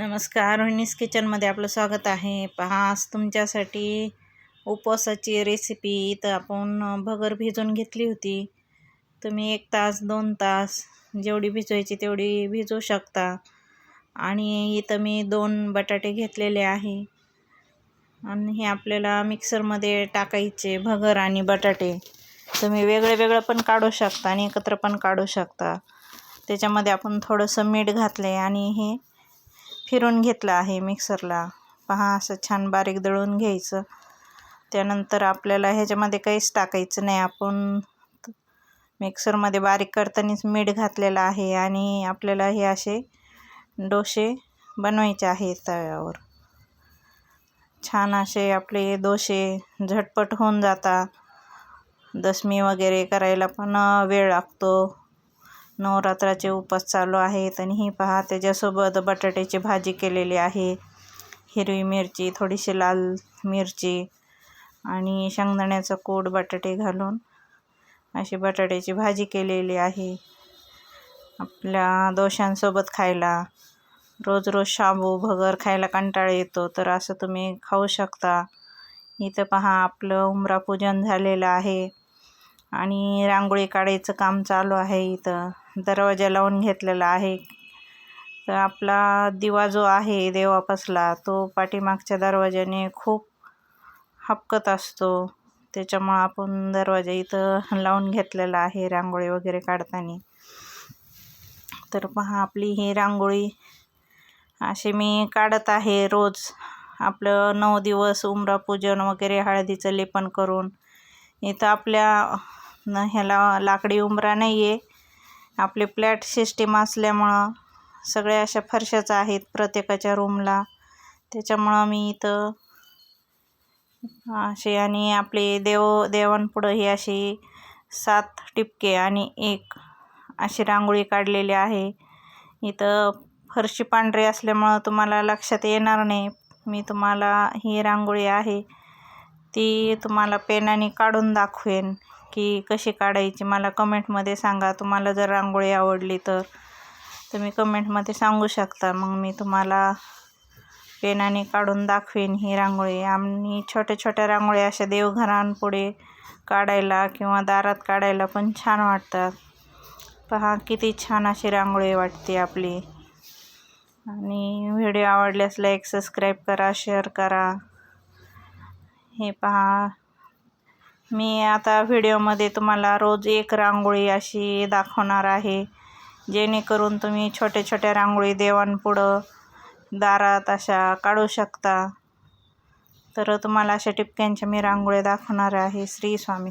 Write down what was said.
नमस्कार रोहिणीस किचनमध्ये आपलं स्वागत आहे. पहा आज तुमच्यासाठी उपवासाची रेसिपी इथं आपण भगर भिजून घेतली होती. तुम्ही एक तास दोन तास जेवढी भिजवायची तेवढी भिजवू शकता. आणि इथं मी दोन बटाटे घेतलेले आहे. आणि हे आपल्याला मिक्सरमध्ये टाकायचे भगर आणि बटाटे. तुम्ही वेगळं वेगळं पण काढू शकता आणि एकत्र पण काढू शकता. त्याच्यामध्ये आपण थोडंसं मीठ घातले आणि हे फिरून घेतलं आहे मिक्सरला. पहा असं छान बारीक दळून घ्यायचं. त्यानंतर आपल्याला ह्याच्यामध्ये काहीच टाकायचं नाही. आपण मिक्सरमध्ये बारीक करतानाच मीठ घातलेलं आहे आणि आपल्याला हे असे डोसे बनवायचे आहेत तव्यावर. छान असे आपले डोसे झटपट होऊन जातात. दशमी वगैरे करायला पण वेळ लागतो. नवरात्राचे उपास चालू आहेत आणि ही पहा त्याच्यासोबत बटाट्याची भाजी केलेली आहे. हिरवी मिरची थोडीशी लाल मिरची आणि शेंगदाण्याचं कूट बटाटे घालून अशी बटाट्याची भाजी केलेली आहे. आपल्या दोशांसोबत खायला रोज रोज शाबू भगर खायला कंटाळा येतो तर असं तुम्ही खाऊ शकता. इथं पहा आपलं उमरा पूजन झालेलं आहे. आणि रांगोळी काढायचं काम चालू आहे इथं. दरवाजा लावून घेतलेला आहे. तर आपला दिवा जो आहे देवापासला तो पाठीमागच्या दरवाजाने खूप हपकत असतो. त्याच्यामुळं आपण दरवाजा इथं लावून घेतलेला आहे रांगोळी वगैरे काढताना. तर पहा आपली ही रांगोळी अशी मी काढत आहे रोज. आपलं नऊ दिवस उमरापूजन वगैरे हळदीचं लेपन करून. इथं आपल्या ह्याला लाकडी उंबरा नाही आहे आपले फ्लॅट सिस्टीम असल्यामुळं सगळ्या अशा फरशाच आहेत प्रत्येकाच्या रूमला त्याच्यामुळं मी इथं असे आणि आपले देव देवांपुढं ही अशी सात टिपके आणि एक अशी रांगोळी काढलेली आहे. इथं फरशी पांढरी असल्यामुळं तुम्हाला लक्षात येणार नाही. मी तुम्हाला ही रांगोळी आहे. ती तुम्हाला पेनाने काढून दाखवेन. की कशी काढायची मला कमेंटमध्ये सांगा. तुम्हाला जर रांगोळी आवडली तर. तुम्ही कमेंटमध्ये सांगू शकता. मग मी तुम्हाला पेनाने काढून दाखवेन ही रांगोळी. आम्ही छोट्या छोट्या रांगोळ्या अशा देवघरांपुढे काढायला किंवा दारात काढायला पण छान वाटतात. पहा किती छान अशी रांगोळी वाटते आपली. आणि व्हिडिओ आवडल्यास लाईक सबस्क्राईब करा शेअर करा. हे पहा मी आता व्हिडिओमध्ये तुम्हाला रोज एक रांगोळी अशी दाखवणार आहे. जेणेकरून तुम्ही छोट्या छोट्या रांगोळी देवांपुढं दारात अशा काढू शकता. तर तुम्हाला अशा टिपक्यांच्या मी रांगोळ्या दाखवणार आहे. श्री स्वामी